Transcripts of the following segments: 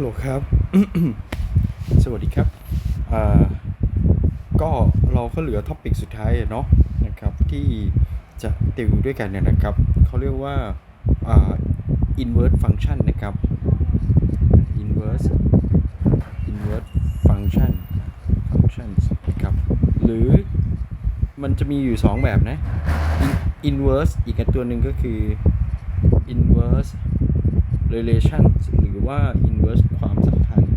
ฮัลโหลครับ สวัสดีครับ ก็เราก็เหลือท็อปิกสุดท้ายเนาะนะครับที่จะติวด้วยกันเนี่ยนะครับเขาเรียกว่าอ่า inverse function นะครับ inverse inverse function functions นะครับหรือมันจะมีอยู่ 2 แบบนะ inverse อีกตัวหนึ่งก็คือ inverse relation หรืือว่า inverse ความสัมพันธ์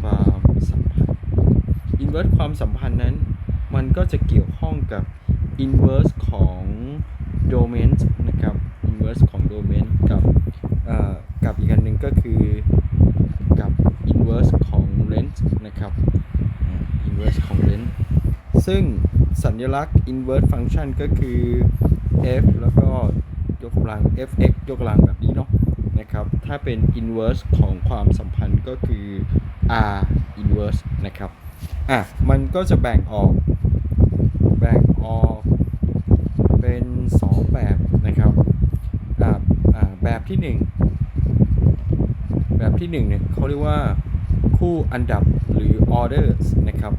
ความสัมพันธ์ inverse ความสัมพันธ์นั้น มันก็จะเกี่ยวข้องกับ inverse ของ domain นะครับ inverse ของ domain กับอ่อกับอีกอันหนึ่งก็คือกับ inverse ของ length นะครับอ่า inverse ของ length ซึ่งสัญลักษณ์ inverse function ก็คือ f แล้วก็ยกกำลัง fx ยกกำลังแบบนี้เนาะ นะครับ ถ้าเป็น inverse ของความสัมพันธ์ก็คือ r inverse นะครับอะมันก็จะแบ่งออกแบ่งออกเป็น 2 แบบนะครับอ่าอ่าแบบที่ 1 แบบที่1เนี่ยเขาเรียกว่าคู่อันดับหรือ orders นะครับ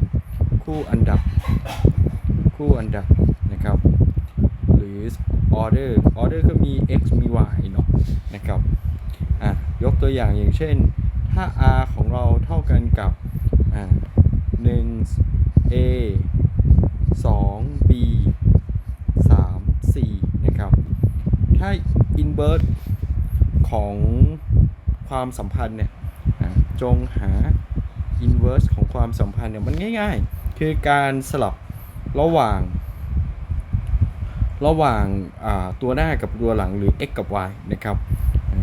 คู่อันดับ คู่อันดับนะครับ หรือ order order ก็มี x มี y เนาะนะครับ ยกตัวอย่างอย่างเช่น ถ้า r ของเราเท่ากันกับ1 a 2 b 3 c นะครับ ถ้า inverse ของความสัมพันธ์เนี่ยจงหา inverse ของความสัมพันธ์เนี่ยมันง่ายๆ คือการสลับระหว่าง ระหว่างตัวหน้ากับตัวหลังหรือ x กับ y นะครับ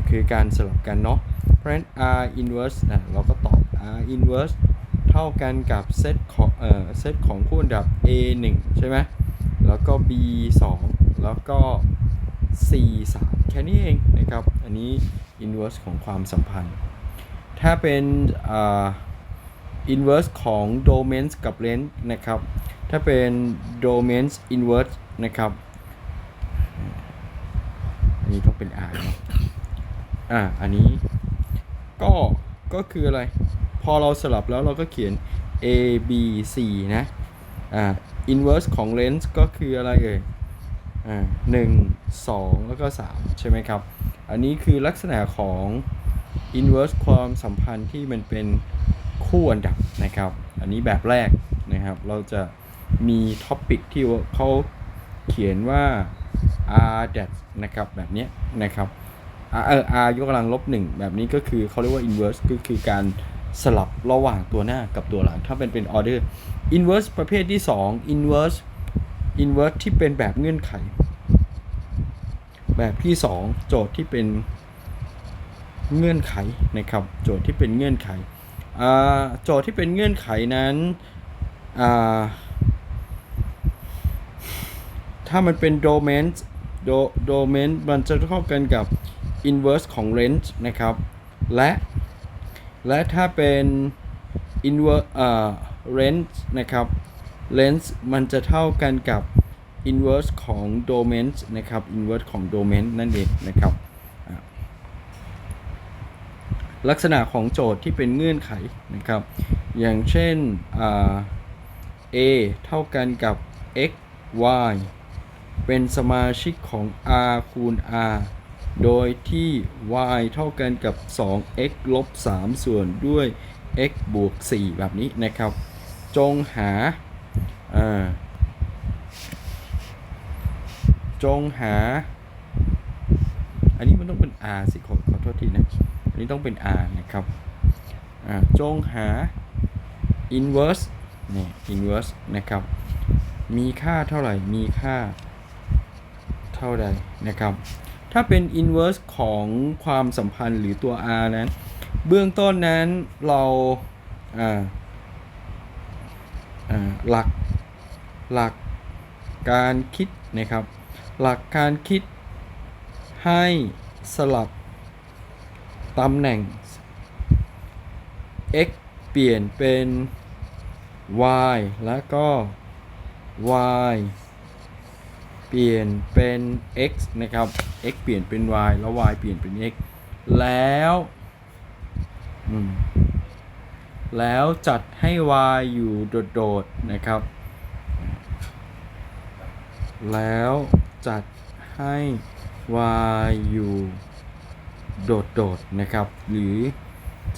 คือการสลับกันเนาะ เพราะฉะนั้น r inverse อะเราก็ตอบ r inverse เท่ากันกับเซตของเอ่อเซตของคู่อันดับ a 1ใช่ไหมแล้วก็ b 2แล้วก็ c 3แค่นี้เองนะครับ อันนี้ inverse ของความสัมพันธ์ ถ้าเป็นอ่า inverse ของ domains กับ length นะครับ ถ้าเป็น domains inverse นะครับ อันนี้ต้องเป็น R เนอะ อ่าอันนี้ก็ก็คืออะไร พอเราสลับแล้วเราก็เขียน A B C นะอ่า inverse ของ length ก็คืออะไรเอ่ยอ่าหนึ่งสองแล้วก็3ใช่ไหมครับ อันนี้คือลักษณะของ inverse ความสัมพันธ์ที่มันเป็นคู่อันดับนะครับ อันนี้แบบแรกนะครับ เราจะมีท็อปิกที่เขาเขียนว่า r dat นะครับ แบบนี้นะครับ เออ r ยกกำลังลบหนึ่งแบบนี้ก็คือเขาเรียกว่า inverse ก็คือการสลับระหว่างตัวหน้ากับตัวหลัง ถ้าเป็นเป็น order inverse ประเภทที่ 2 inverse inverse ที่เป็นแบบเงื่อนไข แบบที่ 2 โจทย์ที่เป็นเงื่อนไขนะครับ โจทย์ที่เป็นเงื่อนไขโจทย์ที่เป็นเงื่อนไขนั้นถ้ามันเป็น domain do domain มันจะเท่ากันกับ inverse ของ range นะครับ และ และถ้าเป็น inverse อ่า range นะครับ range มันจะเท่ากันกับ inverse ของ domain นะครับ inverse ของ domain นั่นเองนะครับ ลักษณะของโจทย์ที่เป็นเงื่อนไขนะครับ อย่างเช่นอ่า a เท่ากันกับ x y เป็นสมาชิกของ r คูณ r โดยที่ y เท่ากันกับ 2x ลบ 3 ส่วนด้วย x บวก 4 แบบนี้นะครับ จงหาอ่าจงหา อันนี้มันต้องเป็น r สิ ขอขอโทษทีนะ อันนี้ต้องเป็น r นะครับอ่าจงหา inverse นี่ inverse นะครับ มีค่าเท่าไหร่ มีค่าเท่าใดนะครับ ถ้าเป็น inverse ของความสัมพันธ์หรือตัว r นั้น เบื้องต้นนั้นเราหลักหลักการคิดนะครับ หลักการคิดให้สลับตำแหน่ง x เปลี่ยนเป็น y แล้วก็ y ลี่ยนเป็น x นะครับ x เปลี่ยนเป็น y แล้ว y เปลี่ยนเป็น x แล้วแล้วจัดให้ y อยู่โดดๆนะครับ แล้วจัดให้ y อยู่โดดๆนะครับ หรือ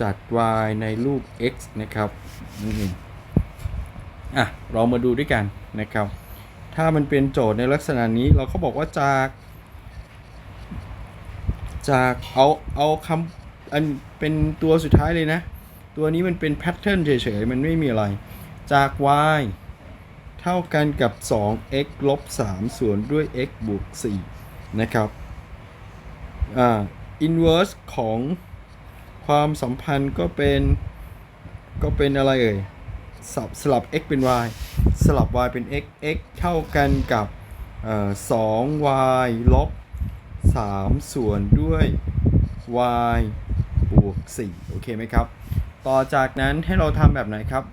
จัด y ในรูป x นะครับนั่นเองอะ เรามาดูด้วยกันนะครับ ถ้ามันเป็นโจทย์ในลักษณะนี้เราก็บอกว่าจาก จากเอาเอาคำอันเป็นตัวสุดท้ายเลยนะ ตัวนี้มันเป็นแพทเทิร์นเฉยๆ มันไม่มีอะไร จาก y เท่ากันกับ 2x ลบ 3 ส่วนด้วย x บวก 4 นะครับอ่า inverse ของความสัมพันธ์ก็เป็นก็เป็นอะไรเอ่ย สลับสลับ x เป็น y สลับ y เป็น x x เท่ากันกับเอ่อ 2y ลบ 3 ส่วนด้วย y บวก 4 โอเคไหมครับ ต่อจากนั้นให้เราทำแบบไหนครับ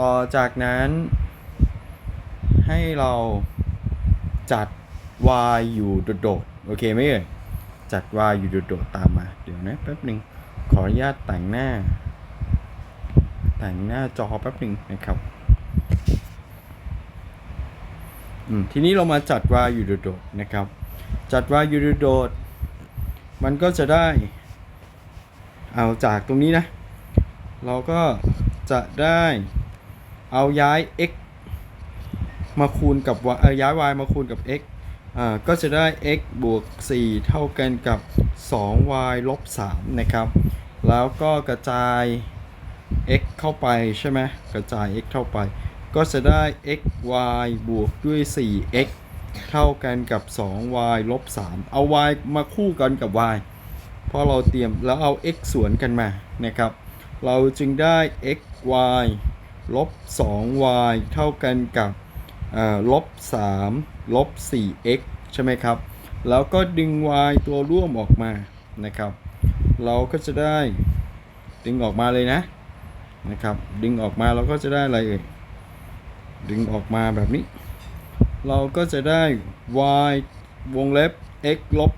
ต่อจากนั้น ให้เราจัด y อยู่โดดๆ โอเคไหมเอ่ยจัด y อยู่โดดๆ ตามมา เดี๋ยวนะแป๊บหนึ่งขออนุญาตแต่งหน้า แต่งหน้าจอแป๊บหนึ่งนะครับทีนี้เรามาจัด y อยู่โดดนะครับ จัด y อยู่โดดมันก็จะได้เอาจากตรงนี้นะ เราก็จะได้เอาย้าย x มาคูณกับเอ่อย้าย y มาคูณกับ x อ่าก็จะได้ x บวก 4 เท่ากันกับ 2y ลบ 3 นะครับ แล้วก็กระจาย x เข้าไปใช่ไหมกระจาย x เข้าไป ก็จะได้ x y บวกด้วย 4x เท่ากันกับ 2y ลบ 3 เอา y มาคู่กันกับ y เพราะเราเตรียมแล้วเอา x สวนกันมานะครับ เราจึงได้ x y ลบ 2y เท่ากันกับอ่าลบ 3 ลบ 4x ใช่ไหมครับ แล้วก็ดึง y ตัวร่วมออกมานะครับ เราก็จะได้ดึงออกมาเลยนะ นะครับ ดึงออกมาเราก็จะได้อะไรเอ่ยดึงออกมาแบบนี้ เราก็จะได้ y วงเล็บ x ลบ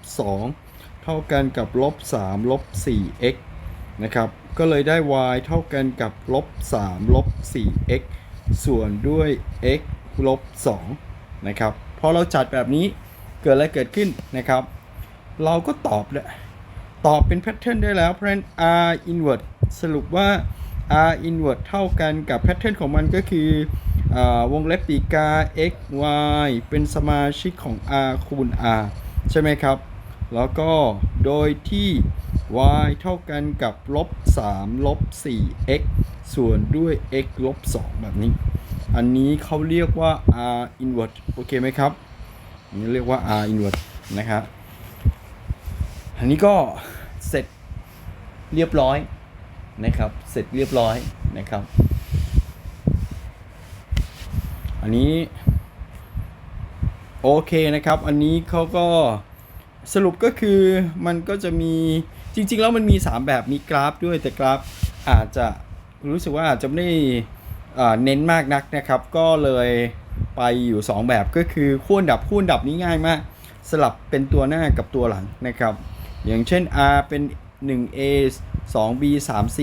2เท่ากันกับลบ3ลบ 4x นะครับ ก็เลยได้ y เท่ากันกับลบ3ลบ 4x ส่วนด้วย x ลบ2นะครับพอเราจัดแบบนี้เกิดอะไรเกิดขึ้นนะครับ เราก็ตอบเลยตอบเป็นแพทเทิร์นได้แล้วเพราะฉะนั้น r inverse สรุปว่า r inverse เท่ากันกับแพทเทิร์นของมันก็คืออวงเล็บปีกา x y เป็นสมาชิกของ r คูณ r ใช่ไหมครับ แล้วก็โดยที่ y เท่ากันกับลบ3ลบ 4x ส่วนด้วย x ลบ 2 แบบนี้ อันนี้เขาเรียกว่า r inverse โอเคไหมครับอันนี้เรียกว่า r inverse นะครับ อันนี้ก็เสร็จเรียบร้อย นะครับ เสร็จเรียบร้อยนะครับ อันนี้โอเคนะครับ อันนี้เขาก็สรุปก็คือมันก็จะมีจริง ๆ แล้วมันมี 3 แบบมีกราฟด้วยแต่กราฟอาจจะรู้สึกว่าอาจจะไม่ได้เน้นมากนักนะครับ ก็เลยไปอยู่ 2 แบบก็คือคู่อันดับคู่อันดับนี้ง่ายมาก สลับเป็นตัวหน้ากับตัวหลังนะครับ อย่างเช่น R เป็น 1A 2B 3C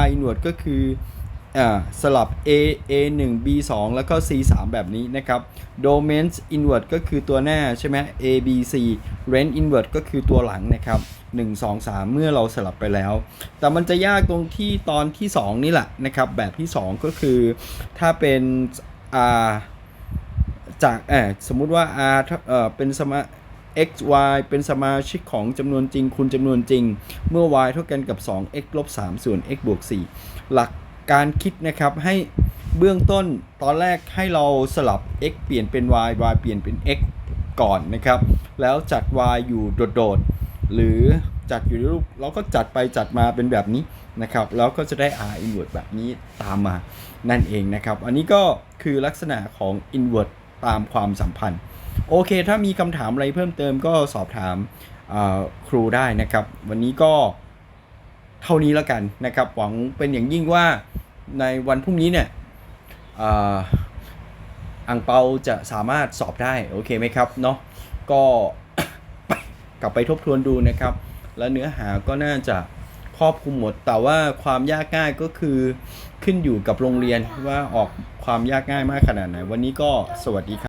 R inverse ก็คืออ่าสลับ A A 1 B 2แล้วก็ C 3แบบนี้นะครับ Domain inverse ก็คือตัวหน้าใช่ไหม A B C Range inverse ก็คือตัวหลังนะครับ1 2 3 เมื่อเราสลับไปแล้ว แต่มันจะยากตรงที่ตอนที่ 2 นี่แหละนะครับ แบบที่ 2 ก็คือถ้าเป็น R จากเออสมมุติว่า r เออเป็นสมา x y เป็นสมาชิกของจำนวนจริงคูณจำนวนจริง เมื่อ y เท่ากันกับ 2 x ลบ3ส่วน x บวก4หลักการคิดนะครับให้เบื้องต้นตอนแรกให้เราสลับ x เปลี่ยนเป็น y y เปลี่ยนเป็น x ก่อนนะครับ แล้วจัด y อยู่โดดๆหรือจัดอยู่ในรูปเราก็จัดไปจัดมาเป็นแบบนี้นะครับ แล้วก็จะได้ r inverse แบบนี้ตามมานั่นเองนะครับ อันนี้ก็คือลักษณะของ inverse ตามความสัมพันธ์ โอเค ถ้ามีคำถามอะไรเพิ่มเติมก็สอบถามครูได้นะครับ วันนี้ก็เท่านี้แล้วกันนะครับ หวังเป็นอย่างยิ่งว่าในวันพรุ่งนี้เนี่ยออังเปาจะสามารถสอบได้ โอเคไหมครับเนาะก็กลับไปทบทวนดูนะครับ และเนื้อหาก็น่าจะครอบคลุมหมด แต่ว่าความยากง่ายก็คือขึ้นอยู่กับโรงเรียนว่าออกความยากง่ายมากขนาดไหน วันนี้ก็สวัสดีครับ